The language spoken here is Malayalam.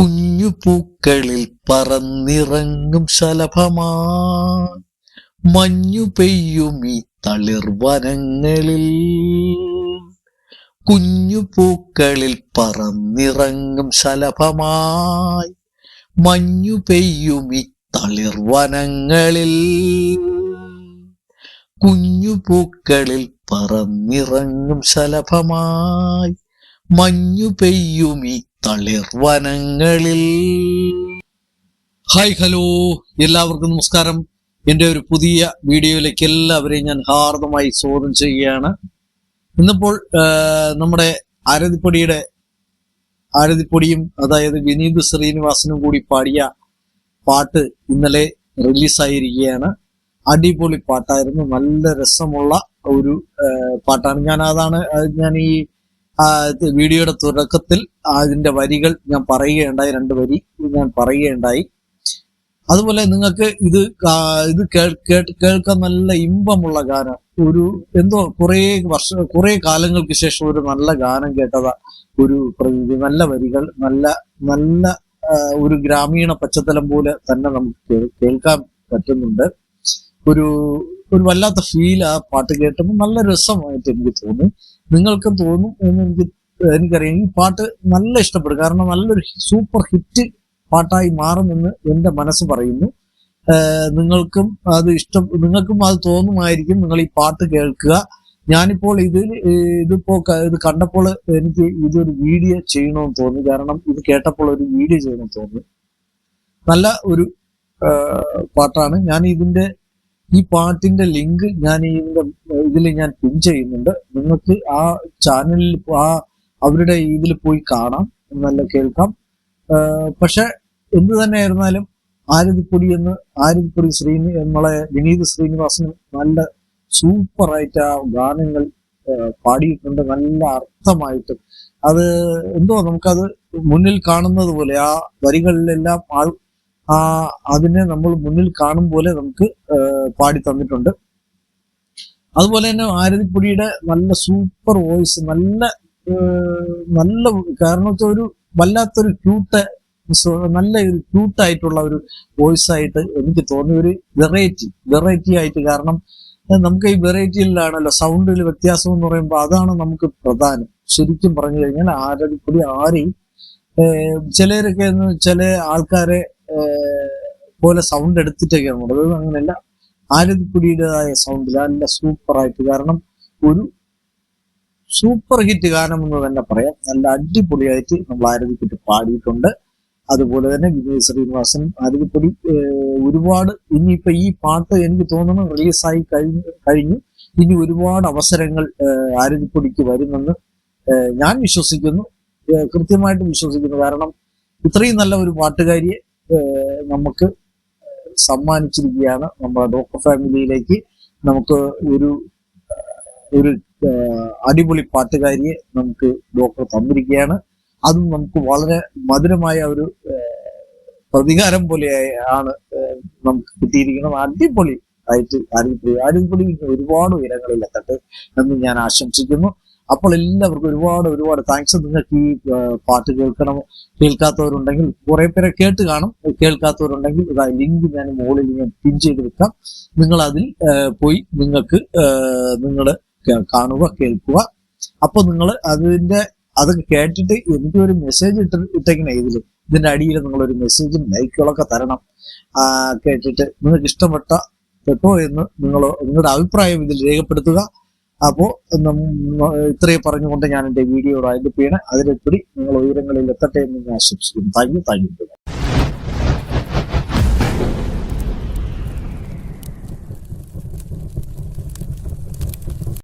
കുഞ്ഞു പൂക്കളിൽ പറന്നിറങ്ങും ശലഭമാ. മഞ്ഞു പെയ്യും ഈ തളിർവനങ്ങളിൽ കുഞ്ഞു പൂക്കളിൽ പറന്നിറങ്ങും ശലഭമായി. മഞ്ഞു പെയ്യും ഈ തളിർവനങ്ങളിൽ കുഞ്ഞു പൂക്കളിൽ പറന്നിറങ്ങും ശലഭമായി. മഞ്ഞു പെയ്യും ഈ തളിർവനങ്ങളിൽ ഹായ് ഹലോ. എല്ലാവർക്കും നമസ്കാരം. എന്റെ ഒരു പുതിയ വീഡിയോയിലേക്ക് എല്ലാവരെയും ഞാൻ ഹാർദമായി സ്വാഗതം ചെയ്യുകയാണ്. ഇന്നിപ്പോൾ നമ്മുടെ ആരതിപ്പൊടിയുടെ ആരതിപ്പൊടിയും അതായത് വിനീത് ശ്രീനിവാസനും കൂടി പാടിയ പാട്ട് ഇന്നലെ റിലീസായിരിക്കുകയാണ്. അടിപൊളി പാട്ടായിരുന്നു. നല്ല രസമുള്ള ഒരു പാട്ടാണ്. ഞാൻ അതാണ് ഞാൻ ഈ വീഡിയോയുടെ തുടക്കത്തിൽ അതിന്റെ വരികൾ ഞാൻ പറയുകയുണ്ടായി രണ്ട് വരി ഞാൻ പറയുകയുണ്ടായി. അതുപോലെ നിങ്ങൾക്ക് ഇത് ഇത് കേൾക്കാൻ നല്ല ഇമ്പമുള്ള ഗാനം. ഒരു എന്തോ കുറേ വർഷ കുറേ കാലങ്ങൾക്ക് ശേഷം ഒരു നല്ല ഗാനം കേട്ടതാ ഒരു പ്രകൃതി. നല്ല വരികൾ നല്ല നല്ല ഒരു ഗ്രാമീണ പശ്ചാത്തലം പോലെ തന്നെ നമുക്ക് കേൾക്കാൻ പറ്റുന്നുണ്ട്. ഒരു ഒരു വല്ലാത്ത ഫീൽ ആ പാട്ട് കേട്ടപ്പോൾ നല്ല രസമായിട്ട് എനിക്ക് തോന്നി. നിങ്ങൾക്കും തോന്നും എന്ന് എനിക്ക് എനിക്കറിയാം. ഈ പാട്ട് നല്ല ഇഷ്ടപ്പെടും. കാരണം നല്ലൊരു സൂപ്പർ ഹിറ്റ് പാട്ടായി മാറുമെന്ന് എന്റെ മനസ്സ് പറയുന്നു. നിങ്ങൾക്കും അത് ഇഷ്ടം നിങ്ങൾക്കും അത് തോന്നുമായിരിക്കും നിങ്ങൾ ഈ പാട്ട് കേൾക്കുക. ഞാനിപ്പോൾ ഇതിൽ ഇതിപ്പോ ഇത് കണ്ടപ്പോൾ എനിക്ക് ഇതൊരു വീഡിയോ ചെയ്യണമെന്ന് തോന്നി. കാരണം ഇത് കേട്ടപ്പോൾ ഒരു വീഡിയോ ചെയ്യണമെന്ന് തോന്നി. നല്ല ഒരു പാട്ടാണ്. ഞാൻ ഇതിന്റെ ഈ പാട്ടിന്റെ ലിങ്ക് ഞാൻ ഇതിന്റെ ഇതിൽ ഞാൻ പിൻ ചെയ്യുന്നുണ്ട്. നിങ്ങൾക്ക് ആ ചാനലിൽ ആ അവരുടെ ഇതിൽ പോയി കാണാം. നല്ല കേൾക്കാം. പക്ഷെ എന്ത് തന്നെയായിരുന്നാലും ആരതിപ്പൊടി എന്ന് ആരതിപ്പൊടി ശ്രീനി നമ്മളെ വിനീത് ശ്രീനിവാസനും നല്ല സൂപ്പറായിട്ട് ആ ഗാനങ്ങൾ പാടിയിട്ടുണ്ട്. നല്ല അർത്ഥമായിട്ട്. അത് എന്തോ നമുക്കത് മുന്നിൽ കാണുന്നത് പോലെ ആ വരികളിലെല്ലാം ആൾ ആ അതിനെ നമ്മൾ മുന്നിൽ കാണും പോലെ നമുക്ക് പാടി തന്നിട്ടുണ്ട്. അതുപോലെ തന്നെ ആരതിപ്പൊടിയുടെ നല്ല സൂപ്പർ വോയിസ് നല്ല നല്ല കാരണത്തെ ഒരു വല്ലാത്തൊരു ക്യൂട്ട് നല്ല ഒരു ക്യൂട്ട് ആയിട്ടുള്ള ഒരു വോയിസ് ആയിട്ട് എനിക്ക് തോന്നിയ ഒരു വെറൈറ്റി വെറൈറ്റി ആയിട്ട് കാരണം നമുക്ക് ഈ വെറൈറ്റിയിലാണല്ലോ സൗണ്ടിൽ വ്യത്യാസം എന്ന് പറയുമ്പോൾ അതാണ് നമുക്ക് പ്രധാനം. ശരിക്കും പറഞ്ഞു കഴിഞ്ഞാൽ ആരതിപ്പൊടി ആരെയും ചിലരൊക്കെ ചില ആൾക്കാരെ പോലെ സൗണ്ട് എടുത്തിട്ടൊക്കെയാണ് അത് അങ്ങനെയല്ല. ആരതിപ്പൊടിയുടേതായ സൗണ്ടിൽ നല്ല സൂപ്പറായിട്ട് കാരണം ഒരു സൂപ്പർ ഹിറ്റ് ഗാനം എന്ന് തന്നെ പറയാം. നല്ല അടിപൊളിയായിട്ട് നമ്മൾ ആരതിപ്പൊടി പാടിയിട്ടുണ്ട്. അതുപോലെ തന്നെ വിനയ് ശ്രീനിവാസൻ ആരതിപ്പൊടി ഒരുപാട് ഇനിയിപ്പോ ഈ പാട്ട് എനിക്ക് തോന്നുന്നു റിലീസായി കഴിഞ്ഞു കഴിഞ്ഞു. ഇനി ഒരുപാട് അവസരങ്ങൾ ആരതിപ്പൊടിക്ക് വരുമെന്ന് ഞാൻ വിശ്വസിക്കുന്നു. കൃത്യമായിട്ട് വിശ്വസിക്കുന്നു. കാരണം ഇത്രയും നല്ല ഒരു പാട്ടുകാരിയെ നമുക്ക് സമ്മാനിച്ചിരിക്കുകയാണ് നമ്മുടെ ഡോക്ടർ ഫാമിലിയിലേക്ക്. നമുക്ക് ഒരു ഒരു അടിപൊളി പാട്ടുകാരിയെ നമുക്ക് ഡോക്ടർ തന്നിരിക്കുകയാണ്. അതും നമുക്ക് വളരെ മധുരമായ ഒരു പ്രതികാരം പോലെ ആണ് ഏഹ് നമുക്ക് കിട്ടിയിരിക്കുന്നത്. അടിപൊളി ആയിട്ട് ആര്യപ്പൊടി ആര്യപ്പൊടി ഒരുപാട് ഉയരങ്ങളിൽ എത്തട്ടെ എന്ന് ഞാൻ ആശംസിക്കുന്നു. അപ്പോൾ എല്ലാവർക്കും ഒരുപാട് ഒരുപാട് താങ്ക്സ് നിങ്ങൾക്ക് ഈ പാട്ട് കേൾക്കണം കേൾക്കാത്തവരുണ്ടെങ്കിൽ കുറെ പേരെ കേട്ട് കാണും. കേൾക്കാത്തവരുണ്ടെങ്കിൽ ഇതാ ലിങ്ക് ഞാൻ മുകളിൽ ഞാൻ പിൻ ചെയ്ത് വെക്കാം. നിങ്ങൾ അതിൽ പോയി നിങ്ങൾക്ക് നിങ്ങൾ കാണുക കേൾക്കുക. അപ്പൊ നിങ്ങൾ അതിന്റെ അതൊക്കെ കേട്ടിട്ട് എനിക്ക് ഒരു മെസ്സേജ് ഇട്ട് ഇട്ടേക്കണേ ഇതിൽ. ഇതിന്റെ അടിയിൽ നിങ്ങൾ ഒരു മെസ്സേജും ലൈക്കുകളൊക്കെ തരണം. കേട്ടിട്ട് നിങ്ങൾക്ക് ഇഷ്ടപ്പെട്ട പെട്ടോ എന്ന് നിങ്ങൾ നിങ്ങളുടെ അഭിപ്രായം ഇതിൽ രേഖപ്പെടുത്തുക. അപ്പോ നമ്മ- ഇത്രയും പറഞ്ഞുകൊണ്ട് ഞാൻ എന്റെ വീഡിയോ ആയിട്ട് പേണ് അതിലെപ്പടി നിങ്ങൾ ഉയരങ്ങളിൽ എത്തട്ടെ എന്ന് ഞാൻ ആശംസിക്കുന്നു. Thank you thank you.